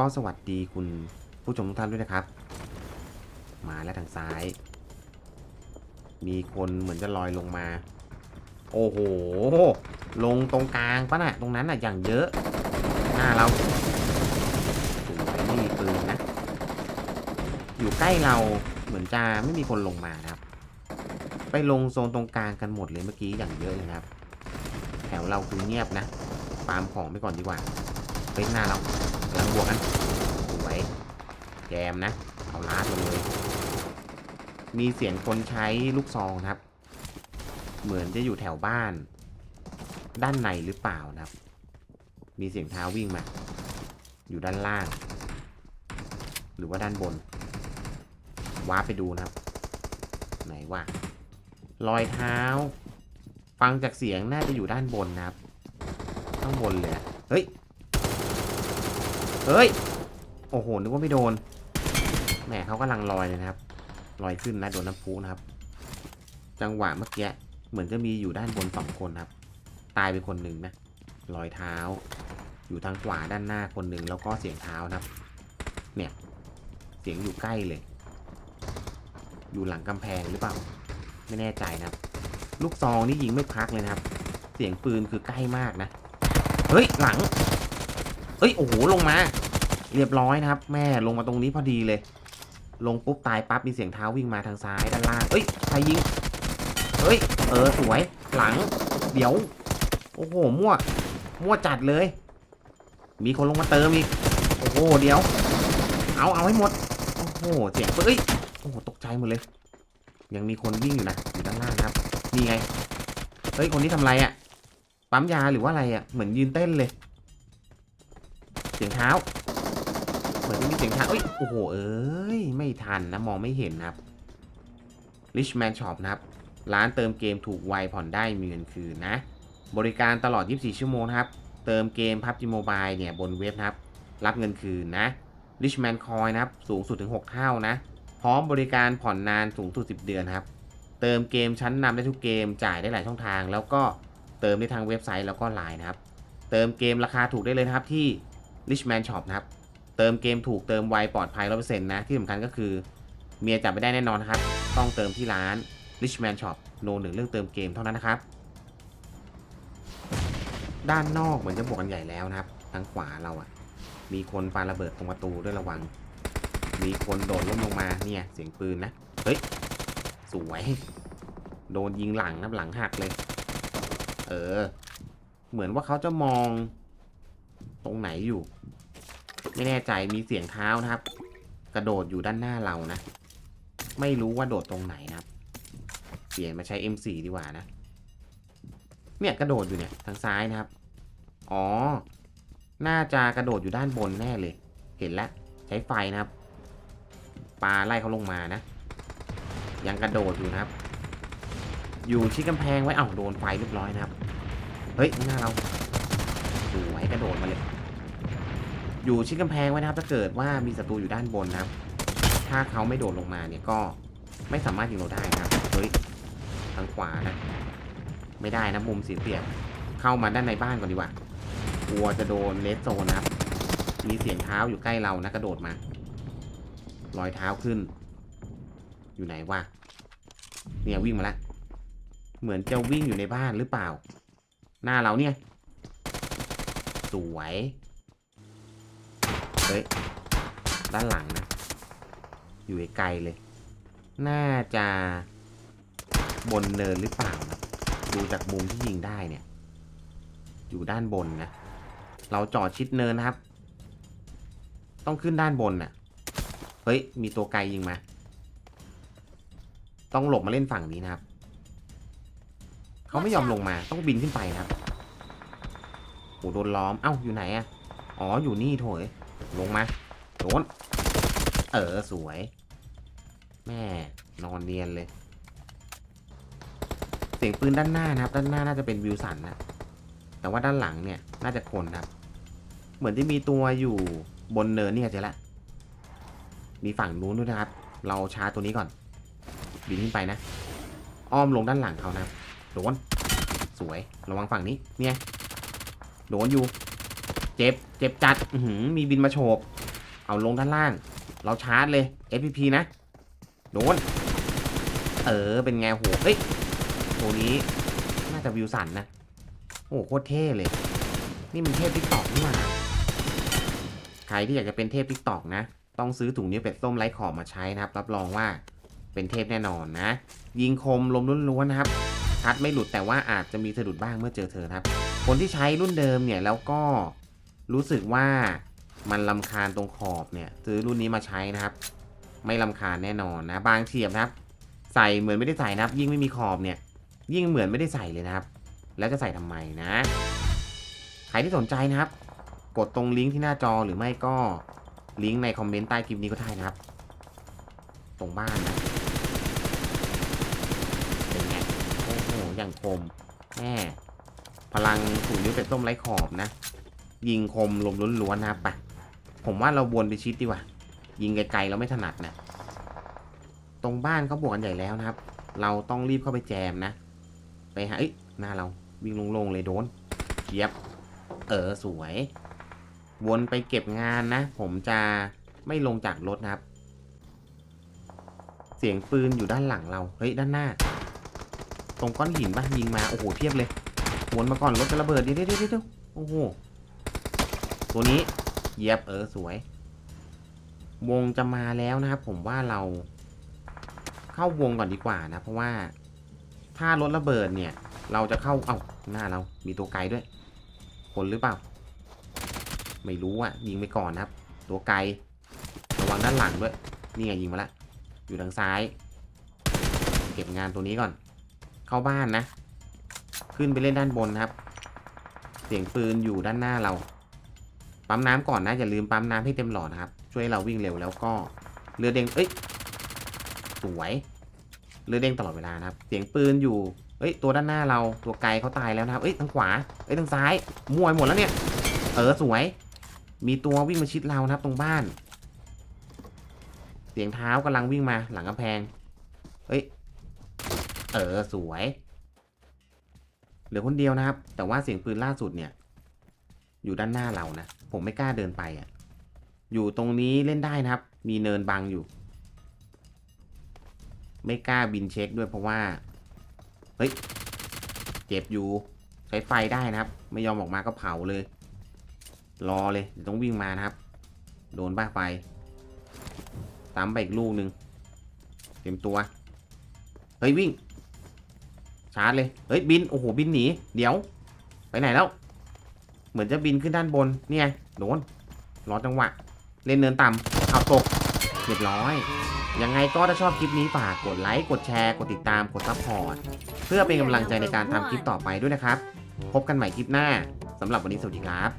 ก็สวัสดีคุณผู้ชมทุกท่านด้วยนะครับ มาแล้วทางซ้าย มีคนเหมือนจะลอยลงมา โอ้โห ลงตรงกลางปะน่ะ ตรงนั้นน่ะอย่างเยอะ หน้าเราสวยไม่มีปืนนะ อยู่ใกล้เราเหมือนจะไม่มีคนลงมานะครับ ไปลงโซนตรงกลางกันหมดเลยเมื่อกี้อย่างเยอะเลยนะครับ แถวเราคือเงียบนะฟามของไปก่อนดีกว่าเฮ้ยหน้าเรา กำลังบวกกันสวยแจมนะ เอาลาดมาเลย มีเสียงคนใช้ลูกซองนะครับ เหมือนจะอยู่แถวบ้าน ด้านในหรือเปล่านะครับ มีเสียงเท้าวิ่งมา อยู่ด้านล่าง หรือว่าด้านบนว้าร์ปไปดูนะครับ ไหนวะรอยเท้า ฟังจากเสียงน่าจะอยู่ด้านบนนะครับ ข้างบนเลยอะเฮ้ย เฮ้ย โอ้โห นึกว่าไม่โดน แหมเขากำลังลอยเลยนะครับ ลอยขึ้นนะโดนน้ำพุนะครับ จังหวะเมื่อกี้ เหมือนจะมีอยู่ด้านบนสองคนครับ ตายไปคนหนึ่งนะ รอยเท้า อยู่ทางขวาด้านหน้าคนหนึ่งแล้วก็เสียงเท้านะครับ เนี่ย เสียงอยู่ใกล้เลย อยู่หลังกำแพงหรือเปล่า ไม่แน่ใจนะครับ ลูกซองนี่ยิงไม่พักเลยนะครับ เสียงปืนคือใกล้มากนะ เฮ้ย หลัง เฮ้ยโอ้โหลงมา เรียบร้อยนะครับ แม่ลงมาตรงนี้พอดีเลย ลงปุ๊บตายปั๊บมีเสียงเท้าวิ่งมาทางซ้ายด้านล่างเอ้ยใครยิงเฮ้ยเออสวยหลัง เดี๋ยว โอ้โหมั่วมั่วจัดเลย มีคนลงมาเติมอีกโอ้โหเดี๋ยว เอาเอาให้หมดโอ้โหเสียงปืนเอ้ยโอ้โหตกใจหมดเลย ยังมีคนวิ่งอยู่นะอยู่ด้านล่างครับนี่ไงเฮ้ยคนนี้ทำไรอะ่ะปั๊มยาหรือว่าอะไรอะ่ะเหมือนยืนเต้นเลย เสียงเท้า เหมือนจะมีเสียงเท้าเอ้ยโอ้โหเอ้ยไม่ทันนะมองไม่เห็นนะครับ Richman Shop นะครับ ร้านเติมเกมถูกไวผ่อนได้มีเงินคืนนะ บริการตลอด 24 ชั่วโมงนะครับ เติมเกม PUBG Mobile เนี่ยบนเว็บนะครับ รับเงินคืนนะ Richman Coin นะครับ สูงสุดถึง 6 เท่านะ พร้อมบริการผ่อนนานสูงสุด 10 เดือนครับ เติมเกมชั้นนำได้ทุกเกมจ่ายได้หลายช่องทาง แล้วก็เติมได้ทางเว็บไซต์แล้วก็ไลน์นะครับ เติมเกมราคาถูกได้เลยนะครับที่ Richman Shop นะครับ เติมเกมถูกเติมไวปลอดภัย100%นะ ที่สำคัญก็คือ เมียจับไม่ได้แน่นอนนะครับ ต้องเติมที่ร้าน Richman Shop โนหนึ่งเรื่องเติมเกมเท่านั้นนะครับ ด้านนอกเหมือนจะบวกกันใหญ่แล้วนะครับ ทางขวาเราอะมีคนปาระเบิดตรงประตูด้วยระวัง มีคนโดดล้มลงมาเนี่ย เสียงปืนนะ เฮ้ย สวย โดนยิงหลังนะหลังหักเลย เออ เหมือนว่าเขาจะมอง ตรงไหนอยู่ ไม่แน่ใจมีเสียงเท้านะครับ กระโดดอยู่ด้านหน้าเรานะ ไม่รู้ว่าโดดตรงไหนนะครับ เปลี่ยนมาใช้ M4 ดีกว่านะ เนี่ยกระโดดอยู่เนี่ยทางซ้ายนะครับ อ๋อ น่าจะกระโดดอยู่ด้านบนแน่เลย เห็นแล้วใช้ไฟนะครับ ปลาไล่เขาลงมานะ ยังกระโดดอยู่นะครับ อยู่ชิดกำแพงไว้เอ้าโดนไฟเรียบร้อยนะครับ เฮ้ยข้างหน้าเราสวยกระโดดมาเลย อยู่ชิดกำแพงไว้นะครับ ถ้าเกิดว่ามีศัตรูอยู่ด้านบนนะครับ ถ้าเขาไม่โดดลงมาเนี่ยก็ไม่สามารถยิงเราได้นะครับเฮ้ยทางขวานะ ไม่ได้นะมุมเสียเปรียบเข้ามาด้านในบ้านก่อนดีกว่ากลัวจะโดนเลสโซนนะครับ มีเสียงเท้าอยู่ใกล้เรานะกระโดดมารอยเท้าขึ้น อยู่ไหนวะเนี่ยวิ่งมาแล้วเหมือนจะวิ่งอยู่ในบ้านหรือเปล่า หน้าเราเนี่ย สวย เฮ้ยด้านหลังนะ อยู่ไกลเลย น่าจะบนเนินหรือเปล่านะดูจากมุมที่ยิงได้เนี่ย อยู่ด้านบนนะ เราจอดชิดเนินนะครับ ต้องขึ้นด้านบนน่ะ เฮ้ย มีตัวไกลยิงมา ต้องหลบมาเล่นฝั่งนี้นะครับ เขาไม่ยอมลงมา ต้องบินขึ้นไปนะครับโอ้โดนล้อม เอ้า อยู่ไหนอะอ๋อ อยู่นี่โถย ลงมาโดนเออสวย แม่ นอนเนียนเลย เสียงปืนด้านหน้านะครับ ด้านหน้าน่าจะเป็นวิวสันนะ แต่ว่าด้านหลังเนี่ยน่าจะคนนะครับ เหมือนจะมีตัวอยู่บนเนินเนี่ยเจ๊ละ มีฝั่งนู้นด้วยนะครับ เราชาร์จตัวนี้ก่อน บินขึ้นไปนะ อ้อมลงด้านหลังเขานะโดนสวย ระวังฝั่งนี้ เนี่ย โดนอยู่ เจ็บ เจ็บจัดมีบินมาโฉบ เอาลงด้านล่าง เราชาร์จเลย FPP นะ โดน เออ เป็นไงโหเฮ้ยตัวนี้ น่าจะวิวสันนะ โอ้โหโคตรเท่เลย นี่มันเทพทิกตอกนี่หว่าใครที่อยากจะเป็นเทพทิกตอกนะ ต้องซื้อถุงนิ้วเป็ดส้มไร้ขอบมาใช้นะครับ รับรองว่าเป็นเทพแน่นอนนะ ยิงคมลมล้วนๆนะครับชัดไม่หลุดแต่ว่าอาจจะมีสะดุดบ้างเมื่อเจอเธอครับ คนที่ใช้รุ่นเดิมเนี่ยแล้วก็ รู้สึกว่ามันลำคาญตรงขอบเนี่ย ซื้อรุ่นนี้มาใช้นะครับ ไม่ลำคาญแน่นอนนะ บางเฉียบนะครับ ใส่เหมือนไม่ได้ใส่นะครับ ยิ่งไม่มีขอบเนี่ย ยิ่งเหมือนไม่ได้ใส่เลยนะครับ แล้วจะใส่ทำไมนะ ใครที่สนใจนะครับ กดตรงลิงก์ที่หน้าจอหรือไม่ก็ลิงก์ในคอมเมนต์ใต้คลิปนี้ก็ได้นะครับ ตรงบ้านนะเป็นไงโอ้โหอย่างคมแม่พลังถุงนิ้วเป็ดส้มไร้ขอบนะ ยิงคมลมล้วนๆนะครับไปผมว่าเราวนไปชิดดีกว่า ยิงไกลๆเราไม่ถนัดนะ ตรงบ้านเขาบวกกันใหญ่แล้วนะครับ เราต้องรีบเข้าไปแจมนะ ไปหาเอ้ยหน้าเราวิ่งลงๆเลยโดนเกียบ เออสวย วนไปเก็บงานนะ ผมจะไม่ลงจากรถนะครับ เสียงปืนอยู่ด้านหลังเรา เฮ้ยด้านหน้า ตรงก้อนหินปะยิงมา โอ้โหเพียบเลย วนมาก่อนรถจะระเบิดเดี๋ยวเดี๋ยวเดี๋ยวเดี๋ยวโอ้โห ตัวนี้เยียบเออสวย วงจะมาแล้วนะครับ ผมว่าเราเข้าวงก่อนดีกว่านะ เพราะว่าถ้ารถระเบิดเนี่ย เราจะเข้าเอ้าหน้าเรา มีตัวไกลด้วย คนหรือเปล่า ไม่รู้อะยิงไปก่อนนะครับ ตัวไกลระวังด้านหลังด้วย นี่ไงยิงมาแล้วอยู่ทางซ้าย เก็บงานตัวนี้ก่อน เข้าบ้านนะ ขึ้นไปเล่นด้านบนนะครับ เสียงปืนอยู่ด้านหน้าเรา ปั๊มน้ำก่อนนะ อย่าลืมปั๊มน้ำให้เต็มหลอดนะครับ ช่วยให้เราวิ่งเร็วแล้วก็เรือเด้งเอ้ยสวยเรือเด้งตลอดเวลานะครับ เสียงปืนอยู่เอ้ยตัวด้านหน้าเราตัวไกลเขาตายแล้วนะครับเอ้ยทางขวาเอ้ยทางซ้ายมวยหมดแล้วเนี่ย เออสวย มีตัววิ่งมาชิดเรานะครับตรงบ้าน เสียงเท้ากำลังวิ่งมาหลังกำแพงเอ้ยเออสวย เหลือคนเดียวนะครับ แต่ว่าเสียงปืนล่าสุดเนี่ย อยู่ด้านหน้าเรานะ ผมไม่กล้าเดินไปอะ อยู่ตรงนี้เล่นได้นะครับ มีเนินบังอยู่ ไม่กล้าบินเช็คด้วยเพราะว่า เฮ้ย เจ็บอยู่ ใช้ไฟได้นะครับ ไม่ยอมออกมาก็เผาเลย รอเลยต้องวิ่งมานะครับ โดนบ้าไฟตามไปอีกลูกหนึ่งเต็มตัว เฮ้ยวิ่ง ชาร์จเลย เฮ้ยบิน โอ้โหบินหนี เดี๋ยว ไปไหนแล้ว เหมือนจะบินขึ้นด้านบน เนี่ยโดนรอจังหวะ เล่นเนินต่ำเอาตกเรียบร้อย ยังไงก็ถ้าชอบคลิปนี้ฝากกดไลค์ กดแชร์ กดติดตาม กดซับพอร์ต เพื่อเป็นกำลังใจในการทำคลิปต่อไปด้วยนะครับ พบกันใหม่คลิปหน้าสำหรับวันนี้สวัสดีครับ